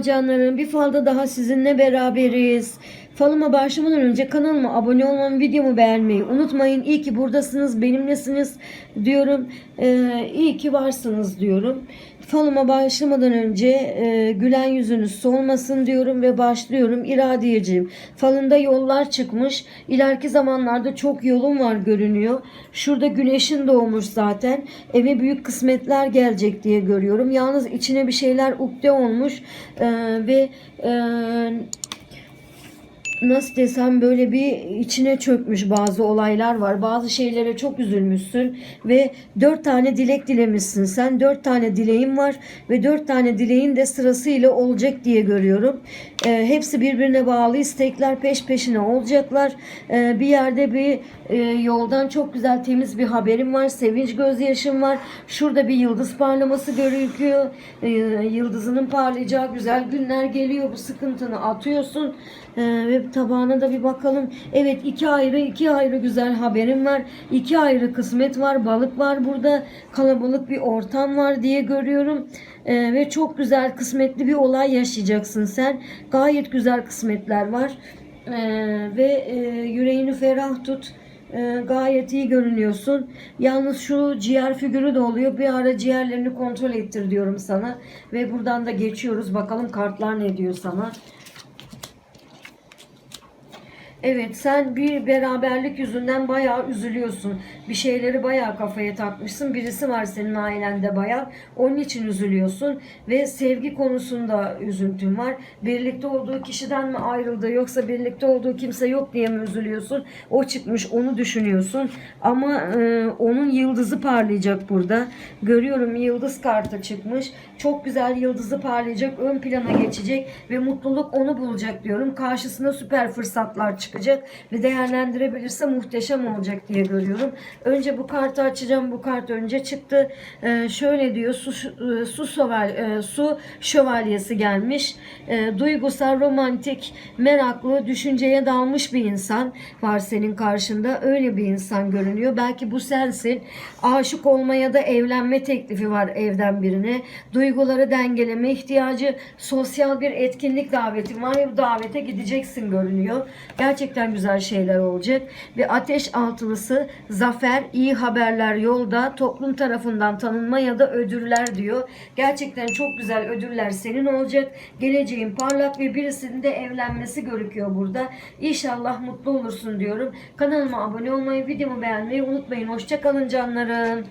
Canlarım bir falda daha sizinle beraberiz. Falıma başlamadan önce kanalıma abone olmayı, videomu beğenmeyi unutmayın. İyi ki buradasınız, benimlesiniz diyorum. Ee, iyi ki varsınız diyorum. Falıma başlamadan önce e, gülen yüzünüz solmasın diyorum ve başlıyorum. İradiyeciğim falında yollar çıkmış. İleriki zamanlarda çok yolun var görünüyor. Şurada güneşin doğmuş zaten. Eve büyük kısmetler gelecek diye görüyorum. Yalnız içine bir şeyler ukde olmuş Ee, ve e, nasıl desem böyle bir içine çökmüş bazı olaylar var. Bazı şeylere çok üzülmüşsün ve dört tane dilek dilemişsin. Sen dört tane dileğin var ve dört tane dileğin de sırasıyla olacak diye görüyorum. Ee, hepsi birbirine bağlı istekler peş peşine olacaklar. Ee, bir yerde bir e, yoldan çok güzel temiz bir haberim var. Sevinç gözyaşım var. Şurada bir yıldız parlaması görünüyor. Ee, yıldızının parlayacağı güzel günler geliyor. Bu sıkıntını atıyorsun. Ee, ve tabağına da bir bakalım. Evet iki ayrı iki ayrı güzel haberim var. İki ayrı kısmet var. Balık var burada. Kalabalık bir ortam var diye görüyorum. Ee, ve çok güzel kısmetli bir olay yaşayacaksın sen. Gayet güzel kısmetler var. Ee, ve e, yüreğini ferah tut. Ee, gayet iyi görünüyorsun. Yalnız şu ciğer figürü de oluyor. Bir ara ciğerlerini kontrol ettir diyorum sana. Ve buradan da geçiyoruz. Bakalım kartlar ne diyor sana. Evet sen bir beraberlik yüzünden bayağı üzülüyorsun. Bir şeyleri bayağı kafaya takmışsın. Birisi var senin ailende bayağı. Onun için üzülüyorsun. Ve sevgi konusunda üzüntün var. Birlikte olduğu kişiden mi ayrıldı yoksa birlikte olduğu kimse yok diye mi üzülüyorsun? O çıkmış onu düşünüyorsun. Ama e, onun yıldızı parlayacak burada. Görüyorum yıldız kartı çıkmış. Çok güzel yıldızı parlayacak. Ön plana geçecek ve mutluluk onu bulacak diyorum. Karşısına süper fırsatlar çıkacak ve değerlendirebilirse muhteşem olacak diye görüyorum. Önce bu kartı açacağım. Bu kart önce çıktı. Ee, şöyle diyor. Su e, su şöval e, su şövalyesi gelmiş. E, duygusal, romantik, meraklı, düşünceye dalmış bir insan var senin karşında. Öyle bir insan görünüyor. Belki bu sensin. Aşık olma ya da evlenme teklifi var evden birine. Duyguları dengeleme ihtiyacı, sosyal bir etkinlik davetin var bu davete gideceksin görünüyor. Gerçekten güzel şeyler olacak. Bir ateş altılısı, zafer, iyi haberler yolda, toplum tarafından tanınma ya da ödüller diyor. Gerçekten çok güzel ödüller senin olacak. Geleceğin parlak ve birisinin de evlenmesi görüküyor burada. İnşallah mutlu olursun diyorum. Kanalıma abone olmayı, videomu beğenmeyi unutmayın. Hoşçakalın canlarım.